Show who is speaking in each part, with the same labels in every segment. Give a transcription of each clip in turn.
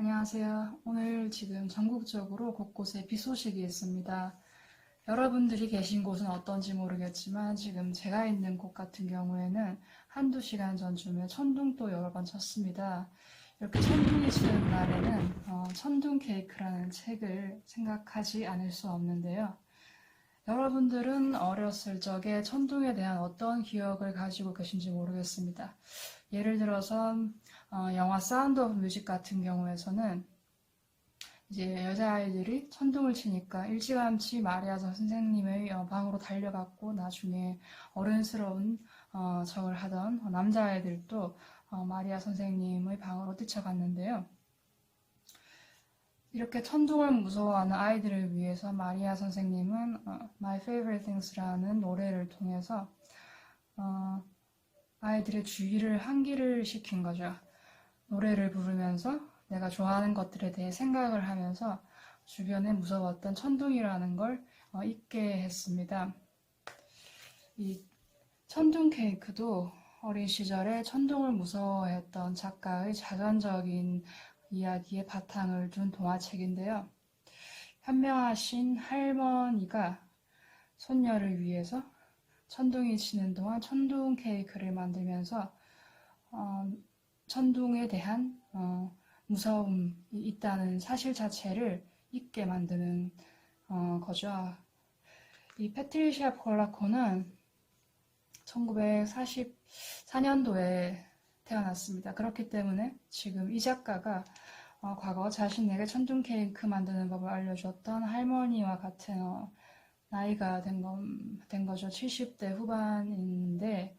Speaker 1: 안녕하세요. 오늘 지금 전국적으로 곳곳에 비 소식이 있습니다. 여러분들이 계신 곳은 어떤지 모르겠지만 지금 제가 있는 곳 같은 경우에는 한두 시간 전쯤에 천둥도 여러 번 쳤습니다. 이렇게 천둥이 치는 날에는 어, 천둥 케이크라는 책을 생각하지 않을 수 없는데요. 여러분들은 어렸을 적에 천둥에 대한 어떤 기억을 가지고 계신지 모르겠습니다. 예를 들어서 어, 영화 사운드 오브 뮤직 같은 경우에서는 이제 여자아이들이 천둥을 치니까 일찌감치 마리아 선생님의 어, 방으로 달려갔고 나중에 어른스러운 어, 척을 하던 남자아이들도 어, 마리아 선생님의 방으로 뛰쳐갔는데요. 이렇게 천둥을 무서워하는 아이들을 위해서 마리아 선생님은 어, My Favorite Things라는 노래를 통해서 어, 아이들의 주의를 환기를 시킨 거죠. 노래를 부르면서 내가 좋아하는 것들에 대해 생각을 하면서 주변에 무서웠던 천둥이라는 걸 어, 잊게 했습니다. 이 천둥 케이크도 어린 시절에 천둥을 무서워했던 작가의 자전적인 이야기의 바탕을 둔 동화책인데요. 현명하신 할머니가 손녀를 위해서 천둥이 치는 동안 천둥 케이크를 만들면서 어, 천둥에 대한 어, 무서움이 있다는 사실 자체를 잊게 만드는 어, 거죠. 이 패트리시아 폴라코는 1944년도에 태어났습니다. 그렇기 때문에 지금 이 작가가 어, 과거 자신에게 천둥 케이크 만드는 법을 알려줬던 할머니와 같은 어, 나이가 된, 거, 된 거죠. 70대 후반인데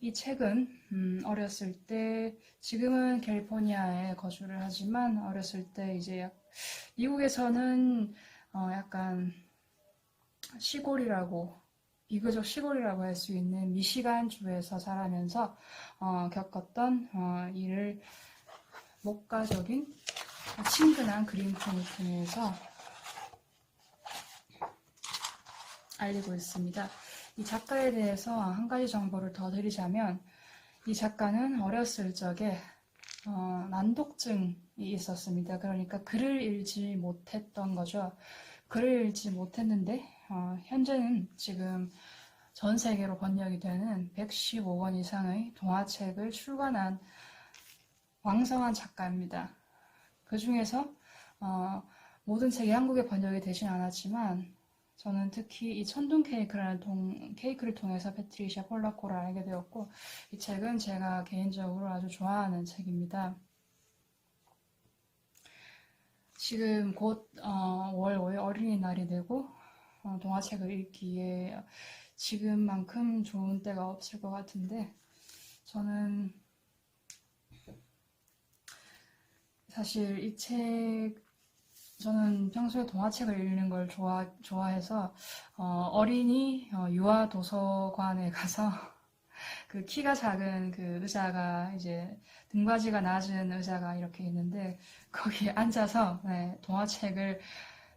Speaker 1: 이 책은 음, 어렸을 때 지금은 캘리포니아에 거주를 하지만 어렸을 때 이제 약- 미국에서는 어, 약간 시골이라고 비교적 시골이라고 할 수 있는 미시간 주에서 자라면서 어, 겪었던 어, 일을 목가적인 친근한 그림통을 통해서 알리고 있습니다. 이 작가에 대해서 한 가지 정보를 더 드리자면 이 작가는 어렸을 적에 어, 난독증이 있었습니다. 그러니까 글을 읽지 못했던 거죠. 글을 읽지 못했는데 어, 현재는 지금 전 세계로 번역이 되는 115권 이상의 동화책을 출간한 왕성한 작가입니다. 그 중에서 어, 모든 책이 한국에 번역이 되진 않았지만 저는 특히 이 천둥 케이크라는 동- 케이크를 통해서 패트리샤 폴라코를 알게 되었고 이 책은 제가 개인적으로 아주 좋아하는 책입니다. 지금 곧 어, 5월 5일 어린이날이 되고 어, 동화책을 읽기에 지금만큼 좋은 때가 없을 것 같은데 저는 사실 이 책 저는 평소에 동화책을 읽는 걸 좋아, 좋아해서 어, 린이 유아 도서관에 가서 그 키가 작은 그 의자가 이제 등받이가 낮은 의자가 이렇게 있는데 거기에 앉아서 네, 동화책을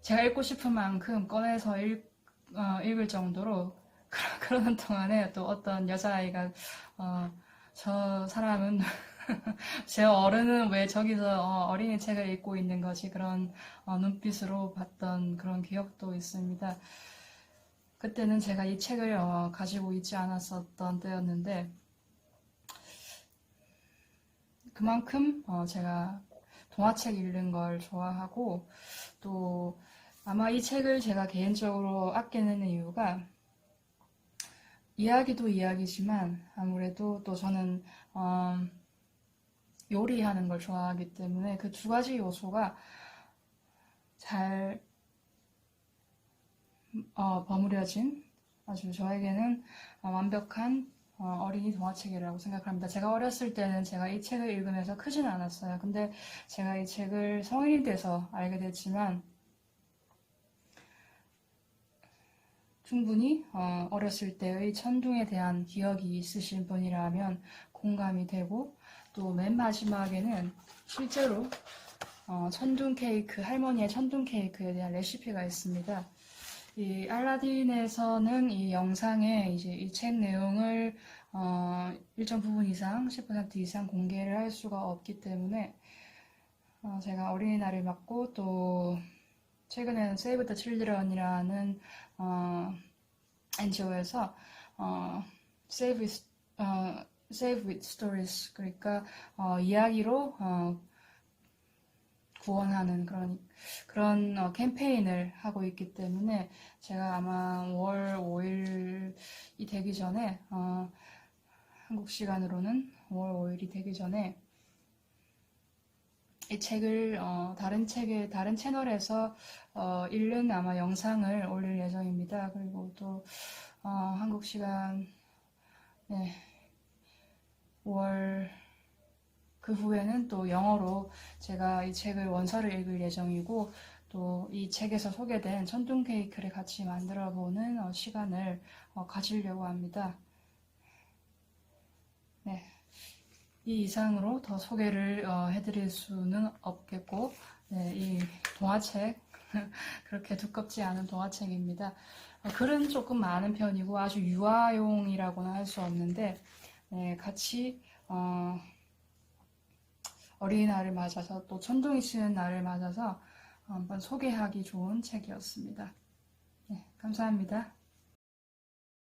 Speaker 1: 제가 읽고 싶은 만큼 꺼내서 읽, 어, 읽을 정도로 그러- 그러는 동안에 또 어떤 여자아이가 어, 저 사람은 제 어른은 왜 저기서 어, 어린이 책을 읽고 있는 거지 그런 어, 눈빛으로 봤던 그런 기억도 있습니다. 그때는 제가 이 책을 어, 가지고 있지 않았었던 때였는데 그만큼 어, 제가 동화책 읽는 걸 좋아하고 또 아마 이 책을 제가 개인적으로 아끼는 이유가 이야기도 이야기지만 아무래도 또 저는 어, 요리하는 걸 좋아하기 때문에 그 두 가지 요소가 잘 어, 버무려진 아주 저에게는 어, 완벽한 어, 어린이 동화책이라고 생각합니다. 제가 어렸을 때는 제가 이 책을 읽으면서 크지는 않았어요. 근데 제가 이 책을 성인이 돼서 알게 됐지만 충분히 어, 어렸을 때의 천둥에 대한 기억이 있으신 분이라면 공감이 되고 또 맨 마지막에는 실제로 어, 천둥 케이크, 할머니의 천둥 케이크에 대한 레시피가 있습니다. 이 알라딘에서는 이 영상에 이제 이 책 내용을 어, 일정 부분 이상, 10% 이상 공개를 할 수가 없기 때문에 어, 제가 어린이날을 맞고 또 최근에는 세이브 더 칠드런이라는 어, NGO에서 어, with, 어, Save with Stories 그러니까 어, 이야기로 어, 구원하는 그런 그런 어, 캠페인을 하고 있기 때문에 제가 아마 5월 5일이 되기 전에 어, 한국 시간으로는 5월 5일이 되기 전에 이 책을 어, 다른 책의 다른 채널에서 어, 읽는 아마 영상을 올릴 예정입니다. 그리고 또 어, 한국 시간 네, 5월 그 후에는 또 영어로 제가 이 책을 원서를 읽을 예정이고 또 이 책에서 소개된 천둥 케이크를 같이 만들어 보는 어, 시간을 어, 가지려고 합니다. 네. 이 이상으로 더 소개를 어, 해드릴 수는 없겠고, 네, 이 동화책, 그렇게 두껍지 않은 동화책입니다. 어, 글은 조금 많은 편이고 아주 유아용이라고는 할 수 없는데, 네, 같이 어, 어린이날을 맞아서 또 천둥이 치는 날을 맞아서 한번 소개하기 좋은 책이었습니다. 네, 감사합니다.